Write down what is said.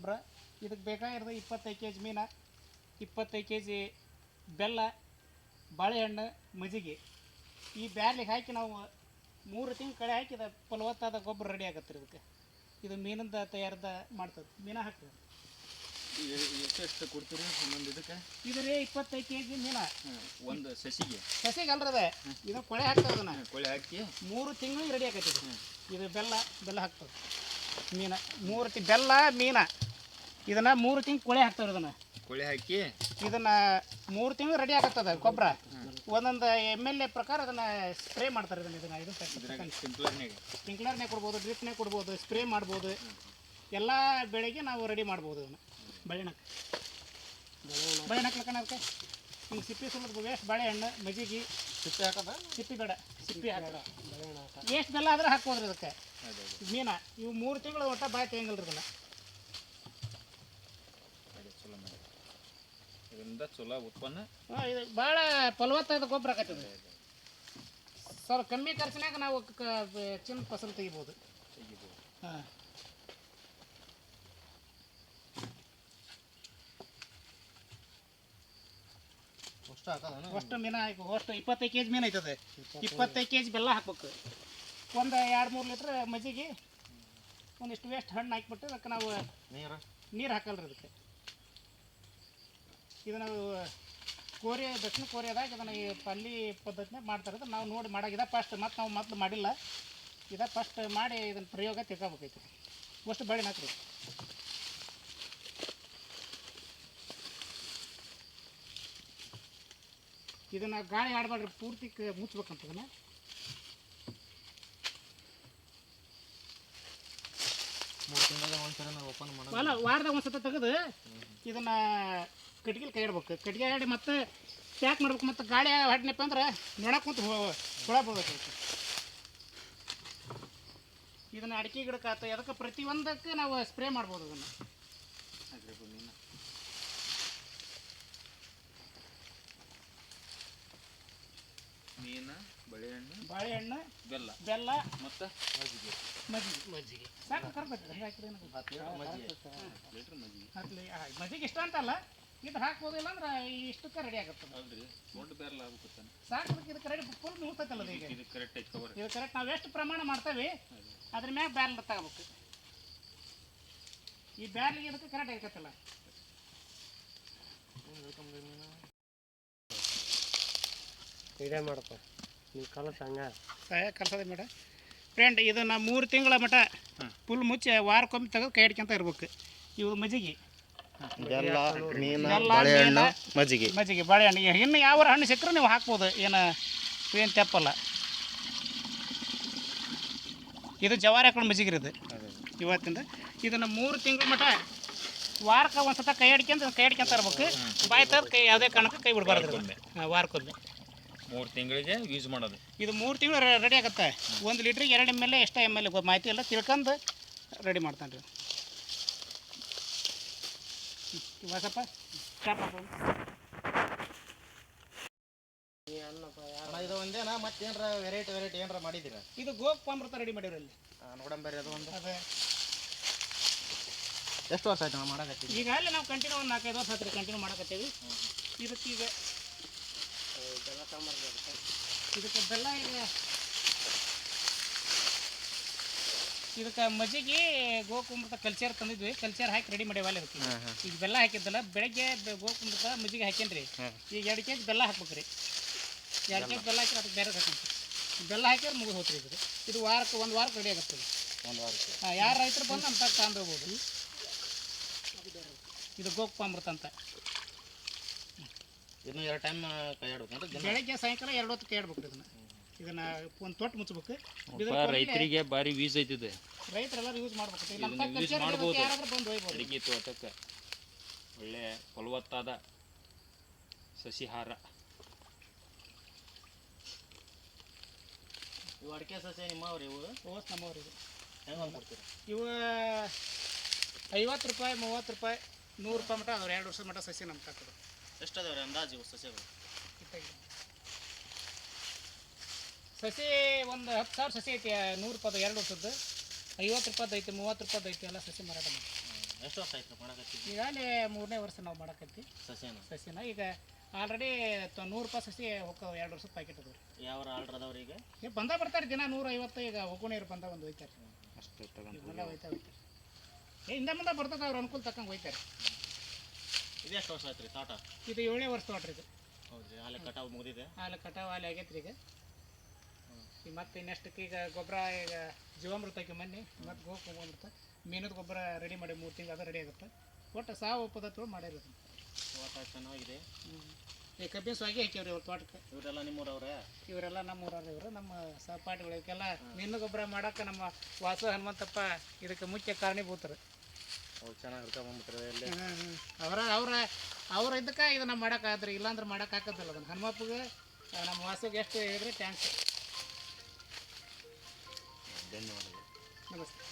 ಗೊಬ್ಬರ ಇದಕ್ಕೆ ಬೇಕಾಗಿರೋದು ಇಪ್ಪತ್ತೈದು ಕೆ ಜಿ ಮೀನು ಇಪ್ಪತ್ತೈದು ಕೆ ಜಿ ಬೆಲ್ಲ ಬಾಳೆಹಣ್ಣು ಮಜ್ಜಿಗೆ. ಈ ಬ್ಯಾರ್ಲಿಗೆ ಹಾಕಿ ನಾವು ಮೂರು ತಿಂಗಳು ಕಳೆ ಹಾಕಿ ಇದು ಫಲವತ್ತಾದ ಗೊಬ್ಬರ ರೆಡಿ ಆಗತ್ತೆ ರೀ ಇದಕ್ಕೆ. ಇದು ಮೀನಿಂದ ತಯಾರದ ಮಾಡ್ತದೆ. ಮೀನ ಹಾಕ್ತದೆ ಎಷ್ಟೆಷ್ಟು ಕೊಡ್ತೀರಿ ಒಂದೊಂದು ಇದಕ್ಕೆ? ಇದ್ರೆ ಇಪ್ಪತ್ತೈದು ಕೆ ಜಿ ಮೀನ ಒಂದು ಸಸಿಗೆ. ಸಸಿಗೆ ಅಲ್ರದ ಇದು ಕೊಳೆ ಹಾಕ್ತದೆ ಅದನ್ನ. ಕೊಳೆ ಹಾಕಿ. ಮೂರು ತಿಂಗಳು ರೆಡಿ ಆಗತ್ತೆ ಇದು. ಇದು ಬೆಲ್ಲ ಬೆಲ್ಲ ಹಾಕ್ತದೆ ಮೀನ ಮೂರು ತಿ ಬೆಲ್ಲ ಮೀನ. ಇದನ್ನ ಮೂರು ತಿಂಗಳು ಕೊಳೆ ಹಾಕ್ತಾರೆ ಇದನ್ನ. ಕೊಳೆ ಹಾಕಿ? ಇದನ್ನ ಮೂರು ತಿಂಗಳು ರೆಡಿ ಆಗತ್ತದ ಗೊಬ್ಬರ? ಒಂದೊಂದು ಎಂ ಎಲ್ ಎ ಪ್ರಕಾರ ಅದನ್ನ ಸ್ಪ್ರೇ ಮಾಡ್ತಾರೆ ಇದನ್ನ ಇದನ್ನ ಇದು ಸ್ಪ್ರಿಂಕ್ಲರ್ನೇ ಕೊಡ್ಬೋದು ಡ್ರಿಪ್ನೇ ಕೊಡ್ಬೋದು ಸ್ಪ್ರೇ ಮಾಡ್ಬೋದು. ಎಲ್ಲ ಬೆಳೆಗೆ ನಾವು ರೆಡಿ ಮಾಡ್ಬೋದು ಇದನ್ನ. ಬಳೆಣಕ್ಕೆ ಬಳೆಣಕ್ಕೆ ಅದಕ್ಕೆ? ಹಿಂಗೆ ಸಿಪ್ಪಿ ಸುಲಿದ್ ವೇಸ್ಟ್ ಬಾಳೆಹಣ್ಣು ಮಜ್ಜಿಗೆ. ಸಿಪ್ಪಿ ಹಾಕದ? ಸಿಪ್ಪಿ ಬೇಡ ಸಿಪ್ಪಿ ಹಾಕದ. ಎಷ್ಟು ಬೆಲ್ಲ ಆದ್ರೆ ಹಾಕ್ಬೋದ್ರಿ ಅದಕ್ಕೆ ಮೀನಾ ಇವು ಮೂರು ತಿಂಗಳು ಒಟ್ಟ ಬಾಯಿ ತೆಗಿಂಗಿಲ್ರಿ ಇದನ್ನ ಅದೇ ಚಲೋ ಮಾಡಿ ಇದರಿಂದ ಚಲೋ ಉತ್ಪನ್ನ. ಹಾ, ಇದು ಭಾಳ ಫಲವತ್ತಾದ ಗೊಬ್ಬರ ಆಕತ್ತದ ಸ್ವಲ್ಪ ಕಮ್ಮಿ ಖರ್ಚಿನಾಗ ನಾವು ಕ- ಬ- ಚಿನ್ನ ಫಸಲು ತೆಗಿಬೋದು. ತೆಗಿಬೋದು. ಹಾಂ. ಅಷ್ಟು ಹಾಕದ ಅಷ್ಟು ಮೀನ ಹಾಕಿ ಅಷ್ಟು ಇಪ್ಪತ್ತೈದು ಕೆ ಜಿ ಮೀನು ಐತದೆ ಇಪ್ಪತ್ತೈದು. ಕೆ ಜಿ ಬೆಲ್ಲ ಹಾಕ್ಬೇಕು. ಒಂದು ಎರಡು ಮೂರು ಲೀಟ್ರ್ ಮಜ್ಜಿಗೆ ಒಂದಿಷ್ಟು ವೇಸ್ಟ್ ಹಣ್ಣು ಹಾಕ್ಬಿಟ್ಟು ಅದಕ್ಕೆ ನಾವು ನೀರು? ನೀರು ಹಾಕಲ್ರಿ ಅದಕ್ಕೆ. ಇದು ನಾವು ಕೋರಿಯಾ ದಕ್ಷಿಣ ಕೋರಿಯಾದಾಗ ಇದನ್ನು ಈ ಪಲ್ಲಿ ಪದ್ಧತಿನೇ ಮಾಡ್ತಾರೆ. ನಾವು ನೋಡಿ ಮಾಡಾಗಿದೆ ಫಸ್ಟ್ ಮತ್ತು ನಾವು ಮೊದಲು ಮಾಡಿಲ್ಲ. ಇದ ಫಸ್ಟ್ ಮಾಡಿ ಇದನ್ನ ಪ್ರಯೋಗ ತಿಳ್ಕೊಬೇಕೈತಿ. ಅಷ್ಟು ಬೆಳೆ ನಾಕ್ರಿ ಇದನ್ನ ಗಾಳಿ ಆಡಬಾರ್ರಿ ಪೂರ್ತಿ ಮುಚ್ಬೇಕಂತ ಇದನ್ನ. ಅಲ್ಲ ವಾರದಾಗ ಒಂದು ಸತ ತೆಗೆದು ಇದನ್ನ ಕಟ್ಗಿಲ್ ಕೈ ಇಡ್ಬೇಕು. ಕಟ್ಗೆ ಆಡಿ ಮತ್ತೆ ಪ್ಯಾಕ್ ಮಾಡ್ಬೇಕು ಮತ್ತೆ ಗಾಳಿ ಹಾಡಿನಪ್ಪ ಅಂದ್ರೆ ನೋಡಕ್ ಕುಂತು ಹುಳ ಬೀಳ್ಬೇಕು ಇದನ್ನ ಅಡಿಕೆ ಗಿಡಕ್ಕೆ ಆತ ಅದಕ್ಕೆ ಪ್ರತಿಯೊಂದಕ್ಕೆ ನಾವು ಸ್ಪ್ರೇ ಮಾಡ್ಬೋದು ಅದನ್ನು ಮೀನು ಬಾಳೆಹಣ್ಣು ಬಳೆಹಣ್ಣು ಬೆಲ್ಲ. ಬೆಲ್ಲ ಮತ್ತು ಮಜ್ಜಿಗೆ. ಮಜ್ಜಿಗೆ. ಮಜ್ಜಿಗೆ. ಸಾಕು ಕರ್ಬೇಕು ಮಜ್ಜಿಗೆ. ಮಜ್ಜಿಗೆ ಇಷ್ಟ ಅಂತಲ್ಲ ಇದು ಹಾಕ್ಬೋದಿಲ್ಲ ಅಂದ್ರೆ ಇಷ್ಟಕ್ಕೆ ರೆಡಿ ಆಗುತ್ತೆ. ಅಲ್ರಿ ದೊಡ್ಡ ಬೇರಲ್ಲ ಸಾಕು ಇದಕ್ಕೆ ರೆಡಿ ಫುಲ್ ಮುಗಿಸ್ತೈತಲ್ಲ ಅದು ಈಗ. ಇದು ಕರೆಕ್ಟ್ ಐತೆ ಕವರ್ ಇದು ಕರೆಕ್ಟ್ ನಾವು ಎಷ್ಟು ಪ್ರಮಾಣ ಮಾಡ್ತೇವೆ ಅದ್ರ ಮ್ಯಾಗ ಬ್ಯಾರಲ್ ತಗೋಬೇಕು. ಈ ಬ್ಯಾರ್ಲಿಗೆ ಇದಕ್ಕೆ ಕರೆಕ್ಟ್ ಆಗಿರ್ತಲ್ಲ ಇದೇ ಮಾಡಪ್ಪ. ನೀವು ಕಲಸ ಹಂಗ. ಸಹಾಯ ಕಲ್ಸೋದೆ ಮೇಡ. ಫ್ರೆಂಡ್ ಇದು ನಾ ಮೂರು ತಿಂಗಳ ಮಟ ಫುಲ್ ಮುಚ್ಚಿ ವಾರಕ್ಕೊಮ್ಮೆ ತೆಗೆದು ಕೈ ಹಿಡ್ಕೊಂತ ಇರ್ಬೇಕು. ಇವು ಮಜ್ಜಿಗೆ. ಬೆಲ್ಲ ಮೀನು ಬಾಳೆಹಣ್ಣು ಮಜ್ಜಿಗೆ. ಮಜ್ಜಿಗೆ ಬಾಳೆಹಣ್ಣು ಇನ್ನು ಯಾವ ಹಣ್ಣು ಸಿಕ್ಕರೂ ನೀವು ಹಾಕ್ಬೋದು. ಏನು ಏನು ತೆಪ್ಪಲ್ಲ. ಇದು ಜವಾರಿ ಹಾಕೊಂಡು ಮಜ್ಜಿಗೆ ಇದು ಇವತ್ತಿಂದ ಇದನ್ನು ಮೂರು ತಿಂಗಳ ಮಟ್ಟ ವಾರಕ್ಕ ಒಂದು ಸತ ಕೈ ಹಿಡ್ಕೊಂತ ಕೈ ಹಿಡ್ಕೊಂತ ಇರ್ಬೇಕು ಬಾಯಿ ತರ ಕೈ ಯಾವುದೇ ಕಾರಣಕ್ಕೆ ಕೈ ಬಿಡಬಾರ್ದು ವಾರಕ್ಕೊಂದು ವಾರಕ್ಕೊಮ್ಮೆ. ಮೂರು ತಿಂಗಳಿಗೆ ಯೂಸ್ ಮಾಡೋದು. ಇದು ಮೂರು ತಿಂಗಳು ರೆಡಿ ಆಗುತ್ತೆ. ಒಂದು ಲೀಟ್ರಿಗೆ ಎರಡು ಎಂ ಎಲ್ ಎಷ್ಟು ಎಂ ಎಲ್ ಮಾಹಿತಿ ಎಲ್ಲ ತಿಳ್ಕೊಂಡು ರೆಡಿ ಮಾಡ್ತಾನೆ ರೀ ವಾಸಪ್ಪ ಚಾಪ್. ಇದು ಒಂದೇನಾ ಮತ್ತೆ ಮತ್ತೇನ್ರ ವೆರೈಟಿ ವೆರೈಟಿ ಏನಾರ ಮಾಡಿದ್ದೀರ ಇದು ಗೋಪ್ ಅಮೃತ ರೆಡಿ ಮಾಡಿವ್ರಿ ಅಲ್ಲಿ ನೋಡಂಬರಿ ಅದು ಒಂದು. ಅದೇ. ಎಷ್ಟು ವರ್ಷ ಆಯ್ತು ನಾವು ಮಾಡಕತ್ತೀವಿ? ಈಗ ಅಲ್ಲಿ ನಾವು ಕಂಟಿನ್ಯೂ ಒಂದು ನಾಲ್ಕೈದು ವರ್ಷ ಹತ್ತಿರ ಕಂಟಿನ್ಯೂ ಮಾಡಕತ್ತೀವಿ. ಇದಕ್ಕೆ ಈಗ ಇದಕ್ಕೆ ಬೆಲ್ಲ ಈಗ ಇದಕ್ಕೆ ಮಜ್ಜಿಗೆ ಗೋಕುಮೃತ ಕಲ್ಚರ್ ತಂದಿದ್ವಿ. ಕಲ್ಚರ್ ಹಾಕಿ ರೆಡಿ ಮಾಡಿ ಅದಕ್ಕೆ ಈಗ ಬೆಲ್ಲ ಹಾಕಿದ್ದಲ್ಲ ಬೆಳಗ್ಗೆ ಗೋಕುಂಬ್ರದ ಗೋಕುಮೃತ ಮಜ್ಜಿಗೆ ಹಾಕೇನ್ರಿ ಈಗ ಎರಡು ಕೆಜಿ ಬೆಲ್ಲ ಹಾಕ್ಬೇಕ್ರಿ. ಎರಡು ಕೆಜಿ ಬೆಲ್ಲ ಹಾಕಿ ಅದಕ್ಕೆ ಬೇರೆ ಹಾಕಿ ಬೆಲ್ಲ ಹಾಕಿದ್ರೆ ಮುಗಿದು ಹೋತ್ರಿ ಇದು ಇದು ವಾರಕ್ಕೆ ಒಂದು ವಾರಕ್ಕೆ ರೆಡಿ ಆಗುತ್ತೆ. ಒಂದು ವಾರಕ್ಕೆ. ಹಾಂ ಯಾರು ರೈತರು ಬಂದು ನಮ್ಮ ತಾಗ ತಗೊಂಡೋಗ್ಬೋದು ಇದು ಗೋಕುಪಾಮೃತ ಅಂತ. ಇನ್ನು ಎರಡು ಟೈಮ್ ಕೈ ಬೆಳಗ್ಗೆ ಸಾಯಂಕಾಲ ಎರಡು ಹೊತ್ತು ಕೈ ಇದನ್ನ. ಇದನ್ನ ಒಂದು ತೊಟ್ಟು ಮುಚ್ಚಬೇಕು ಇದನ್ನ ಕೊನೆಗೆ ರೈತರಿಗೆ ಭಾರಿ ವೀಸ್ ಐತಿದೆ. ರೈತರೆಲ್ಲರೂ ಯೂಸ್ ಮಾಡ್ಬೇಕು. ನಮ್ಮ ಕಚೇರಿಗೆ ಮಾಡ್ಬೋದು. ಯಾರಾದ್ರೂ ಬಂದು ಒಯ್ಬೋದು. ತೋಟಕ್ಕೆ ಒಳ್ಳೆ ಫಲವತ್ತಾದ ಸಸಿಹಾರ. ಇವು ಅಡಿಕೆ ಸಸ್ಯ ನಿಮ್ಮವ್ರಿ ಇವು? ಓಸ್ ನಮ್ಮವ್ರಿ ಇದು ಹೆಂಗೆ ಒಂದು ಕೊಡ್ತೀರಾ? ಇವು ಐವತ್ತು ರೂಪಾಯಿ ಮೂವತ್ತು ರೂಪಾಯಿ ನೂರು ರೂಪಾಯಿ ಮಟ್ಟ ಅವ್ರು ಎರಡು ವರ್ಷದ ಮಟ್ಟ ಸಸಿ ನಮ್ಗೆ ತಕ್ಕದು ಎಷ್ಟು ಅದಾವ್ರಿ ಅಂದಾಜು ಇವು ಸಸ್ಯಗಳು ಸಸಿ ಒಂದು ಹತ್ತು ಸಾವಿರ ಸಸಿ ಐತಿ ನೂರು ರೂಪಾಯಿ ಎರಡು ವರ್ಷದ್ದು. ಐವತ್ತು ರೂಪಾಯ್ದು ಐತಿ ಮೂವತ್ತು ರೂಪಾಯ್ದು ಐತಿ ಎಲ್ಲ ಸಸಿ ಮಾರಾಟ ಮಾಡಿ ಎಷ್ಟು ವರ್ಷ ಆಯ್ತು ಮಾಡಕತ್ತಿ? ಈಗಾಗಲೇ ಮೂರನೇ ವರ್ಷ ನಾವು ಮಾಡಕತ್ತಿ ಸಸಿನ? ಸಸಿನ. ಈಗ ಆಲ್ರೆಡಿ ನೂರು ರೂಪಾಯಿ ಸಸಿ ಹೋಗ್ತಾವೆ ಎರಡು ವರ್ಷದ ಪ್ಯಾಕೆಟ್ ಅದಾವೆ ಯಾವ ಆರ್ಡ್ರ್ ಅದಾವ್ರಿ ಈಗ? ಈಗ ಬಂದ ಬರ್ತಾರೆ ದಿನ ನೂರ ಐವತ್ತು ಈಗ ಹೋಗೋಣೀರು ಬಂದ ಒಂದು ಒಯ್ತಾರೆ ಅಷ್ಟು ತಗೊಂಡು ಇವೆಲ್ಲ ಒಯ್ತಾ ಹೋಯ್ತಾರೆ. ಏ ಹಿಂದೆ ಮುಂದೆ ಬರ್ತದೆ ಅವ್ರ ಅನುಕೂಲ ತಕ್ಕಂಗೆ ಒಯ್ತಾರೆ ಇದು ಎಷ್ಟು ವರ್ಷ ಆಯ್ತು ರೀ ತೋಟ? ಇದು ಏಳನೇ ವರ್ಷ ತೋಟ್ರಿ ಇದು. ಹೌದು ಆಲೆ ಕಟಾವು ಮುಗಿದಿದೆ? ಆಲೆ ಕಟಾವು ಅಲ್ಲಿ ಆಗೈತೆ ರೀ ಈಗ. ಈಗ ಮತ್ತೆ ನೆಕ್ಸ್ಟ್ಗೆ ಈಗ ಗೊಬ್ಬರ ಈಗ ಜೀವಾಮೃತ ಹಾಕಿ ಮೊನ್ನೆ ಮತ್ತು ಗೋಕುಮಾಮೃತ ಮೀನದ ಗೊಬ್ಬರ ರೆಡಿ ಮಾಡಿ ಮೂರು ತಿಂಗಳು ಅದು ರೆಡಿ ಆಗುತ್ತೆ. ಒಟ್ಟು ಸಾವು ಪದ್ಧತಿಗಳು ಮಾಡಿರೋದು. ತೋಟ ಚೆನ್ನಾಗಿದೆ. ಈ ಕಬ್ಬಿನ ಸ್ವಾಗಿ ಹಾಕಿವ್ರಿ ಇವ್ರ ತೋಟಕ್ಕೆ. ಇವರೆಲ್ಲ ನಿಮ್ಮೂರವ್ರೆ? ಇವರೆಲ್ಲ ನಮ್ಮೂರವ್ರೆ ಇವರು ನಮ್ಮ ಸಹಪಾಠಿಗಳು. ಇವಕ್ಕೆಲ್ಲ ಮೀನು ಗೊಬ್ಬರ ಮಾಡೋಕೆ ನಮ್ಮ ವಾಸು ಹನುಮಂತಪ್ಪ ಇದಕ್ಕೆ ಮುಖ್ಯ ಕಾರಣೀಭೂತರು. ಅವ್ರು ಚೆನ್ನಾಗಿ ಹಿಡ್ಕೊಂಬಂದ್ಬಿಟ್ರೆ ಎಲ್ಲಿ? ಅವರ ಅವರ ಅವ್ರ ಇದಕ್ಕೆ ಇದನ್ನ ಮಾಡೋಕ್ಕಾದ್ರಿ ಇಲ್ಲಾಂದ್ರೆ ಮಾಡೋಕ್ಕಾಗತ್ತಲ್ಲ ಅದನ್ನು. ಹನುಮಪ್ಪಗೆ ನಮ್ಮ ವಾಸುಗೆ ಎಷ್ಟು ಹೇಳಿದ್ರೆ ಟ್ಯಾಂಕ್ಸ್ ధన్యవాదాలు నమస్తే